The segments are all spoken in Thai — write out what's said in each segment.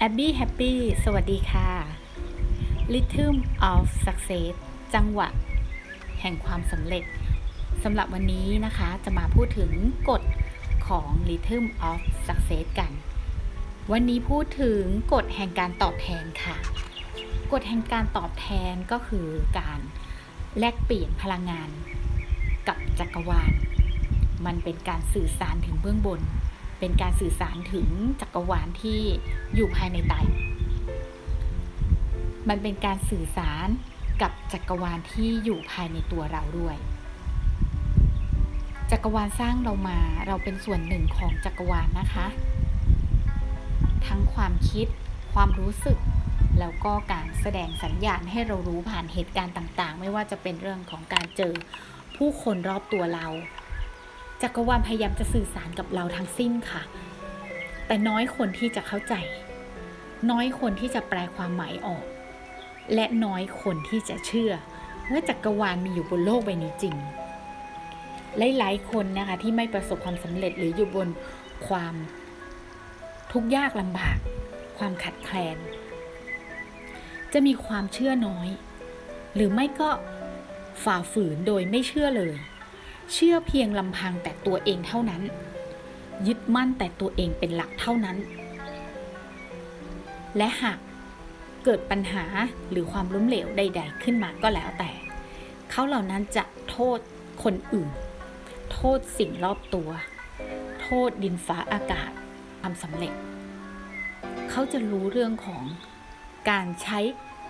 Abby Happy สวัสดีค่ะ Rhythm of Success จังหวะ แห่งความสำเร็จ สำหรับวันนี้นะคะจะมาพูดถึงกฎของ Rhythm of Success กัน วันนี้พูดถึงกฎแห่งการตอบแทนค่ะ กฎแห่งการตอบแทนก็คือการแลกเปลี่ยนพลังงาน กับจักรวาล มันเป็นการสื่อสารถึงเบื้องบน เป็นการสื่อสารถึงจักรวาลที่อยู่ภายในไต มันเป็นการสื่อสารกับจักรวาลที่อยู่ภายในตัวเราด้วย จักรวาลสร้างเรามาเราเป็นส่วนหนึ่งของจักรวาลนะคะ ทั้งความคิด ความรู้สึก แล้วก็การแสดงสัญญาณให้เรารู้ผ่านเหตุการณ์ต่างๆ ไม่ว่าจะเป็นเรื่องของการเจอผู้คนรอบตัวเรา จักรวาลพยายามจะสื่อสารกับเราทั้งสิ้นค่ะ แต่น้อยคนที่จะเข้าใจ น้อยคนที่จะแปลความหมายออก และน้อยคนที่จะเชื่อ ว่าจักรวาลมีอยู่บนโลกใบนี้จริง หลายๆคนนะคะที่ไม่ประสบความสำเร็จหรืออยู่บนความทุกข์ยากลำบาก ความขัดแคลน จะมีความเชื่อน้อย หรือไม่ก็ฝ่าฝืนโดยไม่เชื่อเลย เชื่อเพียงลำพังแต่ตัวเองเท่านั้น ยึดมั่นแต่ตัวเองเป็นหลักเท่านั้น และหากเกิดปัญหาหรือความล้มเหลวใด ๆ ขึ้นมาก็แล้วแต่ เขาเหล่านั้นจะโทษคนอื่น โทษสิ่งรอบตัว โทษดินฟ้าอากาศความสำเร็จ เขาจะรู้เรื่องของการใช้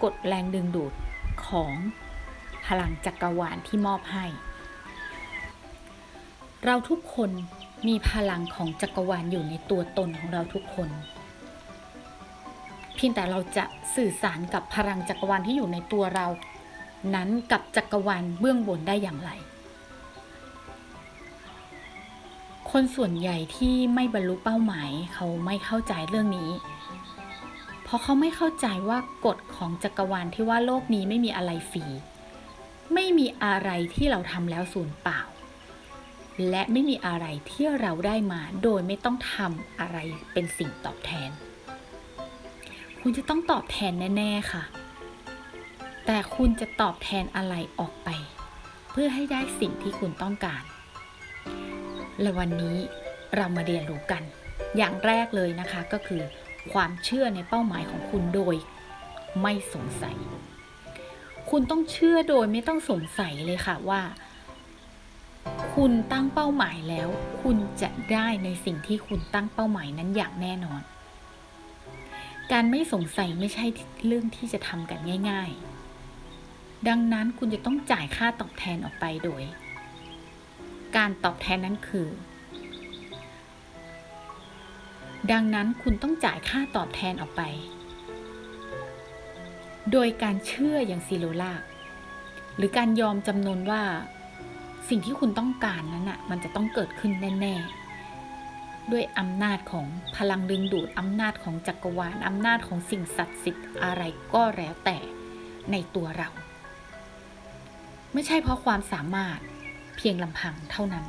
กฎแรงดึงดูดของพลังจักรวาลที่มอบให้ เราทุกคนมีพลังของจักรวาลอยู่ในตัวตนของเราทุกคน เพียงแต่เราจะสื่อสารกับพลังจักรวาลที่อยู่ในตัวเรา นั้นกับจักรวาลเบื้องบนได้อย่างไร คนส่วนใหญ่ที่ไม่บรรลุเป้าหมายเขาไม่เข้าใจเรื่องนี้ เพราะเขาไม่เข้าใจว่ากฎของจักรวาลที่ว่าโลกนี้ไม่มีอะไรฟรีไม่มีอะไรที่เราทำแล้วสูญเปล่า และไม่มีอะไรที่เราได้มาโดยไม่ต้องทำอะไรเป็นสิ่งตอบแทน คุณจะต้องตอบแทนแน่ ๆ ค่ะ แต่คุณจะตอบแทนอะไรออกไป เพื่อให้ได้สิ่งที่คุณต้องการ และวันนี้เรามาเรียนรู้กัน อย่างแรกเลยนะคะก็คือ ความเชื่อในเป้าหมายของคุณโดยไม่สงสัย คุณต้องเชื่อโดยไม่ต้องสงสัยเลยค่ะว่า คุณตั้งเป้าหมายแล้ว คุณจะได้ในสิ่งที่คุณตั้งเป้าหมายนั้นอย่างแน่นอน การไม่สงสัยไม่ใช่เรื่องที่จะทำกันง่าย ๆ ดังนั้นคุณจะต้องจ่ายค่าตอบแทนออกไปโดย การตอบแทนนั้นคือ ดังนั้นคุณต้องจ่ายค่าตอบแทนออกไป โดยการเชื่ออย่างซีโรลาหรือการยอมจำนวนว่า สิ่งที่คุณต้องการนั้นอะมันจะต้องเกิดขึ้นแน่ๆ ด้วยอำนาจของพลังดึงดูดอำนาจของจักรวาลอำนาจของสิ่งศักดิ์สิทธิ์อะไรก็แล้วแต่ในตัวเรา ไม่ใช่เพราะความสามารถเพียงลำพังเท่านั้น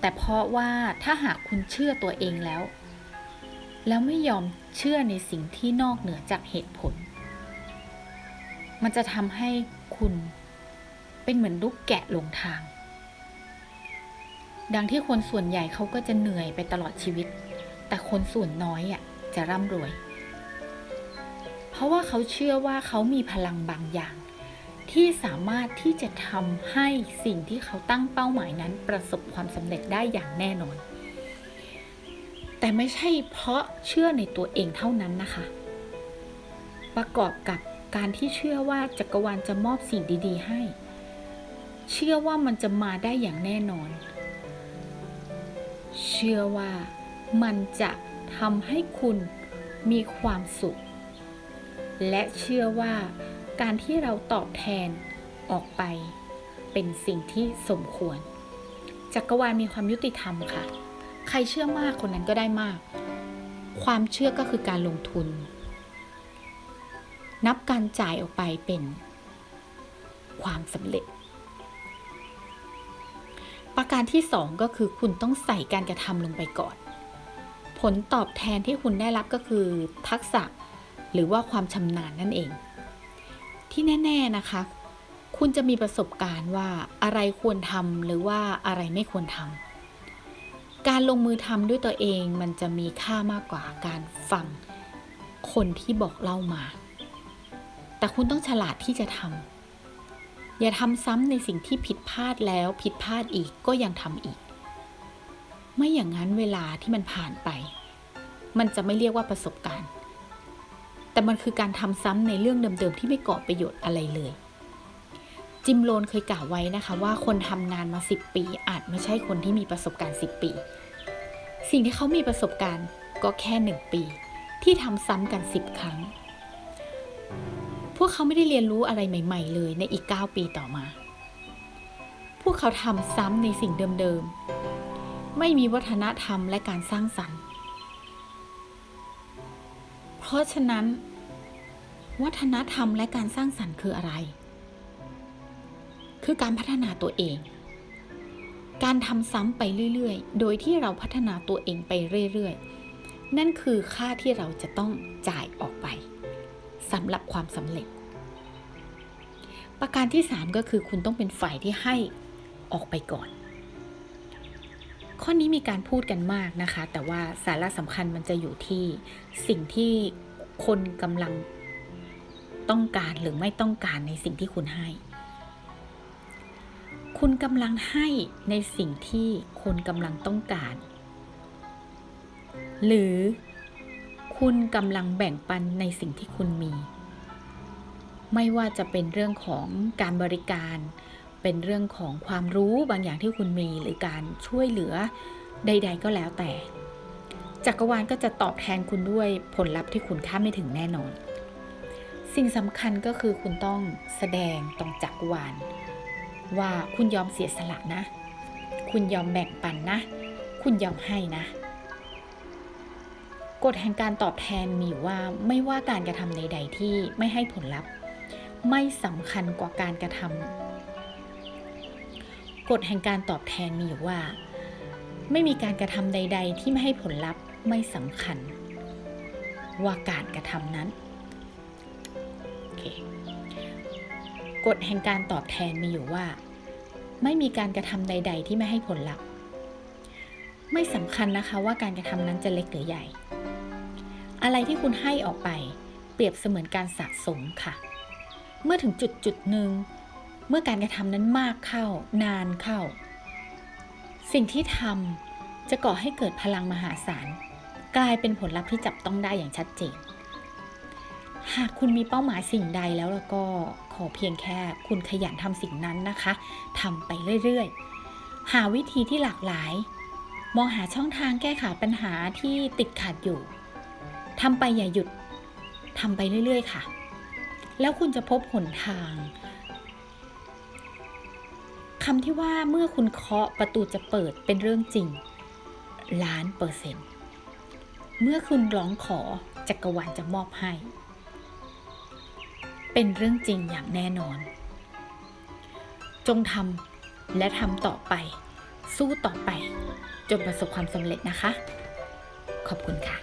แต่เพราะว่าถ้าหากคุณเชื่อตัวเองแล้ว แล้วไม่ยอมเชื่อในสิ่งที่นอกเหนือจากเหตุผล มันจะทำให้คุณ เป็นเหมือนลูกแกะหลงทาง ดังที่คนส่วนใหญ่เขาก็จะเหนื่อยไปตลอดชีวิต แต่คนส่วนน้อยอะจะร่ำรวย เพราะว่าเขาเชื่อว่าเขามีพลังบางอย่าง ที่สามารถที่จะทำให้สิ่งที่เขาตั้งเป้าหมายนั้นประสบความสำเร็จได้อย่างแน่นอน แต่ไม่ใช่เพราะเชื่อในตัวเองเท่านั้นนะคะ ประกอบกับการที่เชื่อว่าจักรวาลจะมอบสิ่งดี ๆ ให้ เชื่อว่ามันจะมาได้อย่างแน่นอน เชื่อว่ามันจะทำให้คุณมีความสุข และเชื่อว่าการที่เราตอบแทนออกไป เป็นสิ่งที่สมควร จักรวาลมีความยุติธรรมค่ะ ใครเชื่อมากคนนั้นก็ได้มาก ความเชื่อก็คือการลงทุน นับการจ่ายออกไปเป็นความสำเร็จ ประการที่สองก็คือคุณต้องใส่การกระทำลงไปก่อน ผลตอบแทนที่คุณได้รับก็คือ ทักษะหรือว่าความชำนาญนั่นเอง ที่แน่ ๆนะคะ คุณจะมีประสบการณ์ว่าอะไรควรทำหรือว่าอะไรไม่ควรทำการลงมือทำด้วยตัวเองมันจะมีค่ามากกว่าการฟังคนที่บอกเล่ามา แต่คุณต้องฉลาดที่จะทำ อย่าทำซ้ำในสิ่งที่ผิดพลาดแล้วผิดพลาดอีกก็ยังทำอีก ไม่อย่างนั้นเวลาที่มันผ่านไป มันจะไม่เรียกว่าประสบการณ์ แต่มันคือการทำซ้ำในเรื่องเดิมๆที่ไม่ก่อประโยชน์อะไรเลย จิมโรนเคยกล่าวไว้นะคะว่าคนทำงานมา 10 ปี อาจไม่ใช่คนที่มีประสบการณ์ 10 ปี สิ่งที่เขามีประสบการณ์ก็แค่ 1 ปี ที่ทำซ้ำกัน 10 ครั้ง พวกเขาไม่ได้เรียนรู้อะไรใหม่ ๆ เลยในอีก 9 ปีต่อมา พวกเขาทำซ้ำในสิ่งเดิม ๆ ไม่มีวัฒนธรรมและการสร้างสรรค์ เพราะฉะนั้น วัฒนธรรมและการสร้างสรรค์คืออะไร คือการพัฒนาตัวเอง การทำซ้ำไปเรื่อย ๆ โดยที่เราพัฒนาตัวเองไปเรื่อย ๆ นั่นคือค่าที่เราจะต้องจ่ายออกไป สำหรับความสำเร็จ ประการที่ 3 ก็คือคุณต้องเป็นฝ่ายที่ให้ออกไปก่อน ข้อนี้มีการพูดกันมากนะคะ แต่ว่าสาระสำคัญมันจะอยู่ที่สิ่งที่คนกำลังต้องการหรือไม่ต้องการในสิ่งที่คุณให้ คุณกำลังให้ในสิ่งที่คุณกำลังต้องการ หรือ คุณกำลังแบ่งปันในสิ่งที่คุณมี ไม่ว่าจะเป็นเรื่องของการบริการ เป็นเรื่องของความรู้บางอย่างที่คุณมี หรือการช่วยเหลือใด ๆ ก็แล้วแต่ จักรวาลก็จะตอบแทนคุณด้วยผลลัพธ์ที่คุณคาดไม่ถึงแน่นอน สิ่งสำคัญก็คือคุณต้องแสดงตรงจักรวาล ว่าคุณยอมเสียสละนะ คุณยอมแบ่งปันนะ คุณยอมให้นะ กฎแห่งการตอบแทนมีอยู่ว่าไม่ว่าการกระทำใด ๆ ที่ไม่ให้ผลลัพธ์ ไม่สำคัญกว่าการกระทำกฎแห่งการตอบแทนมีอยู่ว่า ไม่มีการกระทำใด ๆ ที่ไม่ให้ผลลัพธ์ไม่สำคัญ ว่าการกระทำนั้นโอเคกฎแห่งการตอบแทนมีอยู่ว่า ไม่มีการกระทำใด ๆ ที่ไม่ให้ผลลัพธ์ ไม่สำคัญนะคะว่าการกระทำนั้นจะเล็กหรือใหญ่ อะไรที่คุณให้ออกไป เปรียบเสมือนการสะสมค่ะ เมื่อถึงจุดจุดหนึ่งเมื่อการกระทำนั้นมากเข้า นานเข้า สิ่งที่ทำจะก่อให้เกิดพลังมหาศาลกลายเป็นผลลัพธ์ที่จับต้องได้อย่างชัดเจน หากคุณมีเป้าหมายสิ่งใดแล้วแล้วก็ขอเพียงแค่คุณขยันทำสิ่งนั้นนะคะทำไปเรื่อยๆ หาวิธีที่หลากหลาย มองหาช่องทางแก้ไขปัญหาที่ติดขัดอยู่ ทำไปอย่าหยุดทำไปเรื่อย ๆ ค่ะ แล้วคุณจะพบหนทางคำที่ว่าเมื่อคุณเคาะประตูจะเปิดเป็นเรื่องจริง ล้านเปอร์เซ็นต์ เมื่อคุณร้องขอจักรวาลจะมอบให้ เป็นเรื่องจริงอย่างแน่นอน จงทำและทำต่อไป สู้ต่อไป จนประสบความสำเร็จนะคะ ขอบคุณค่ะ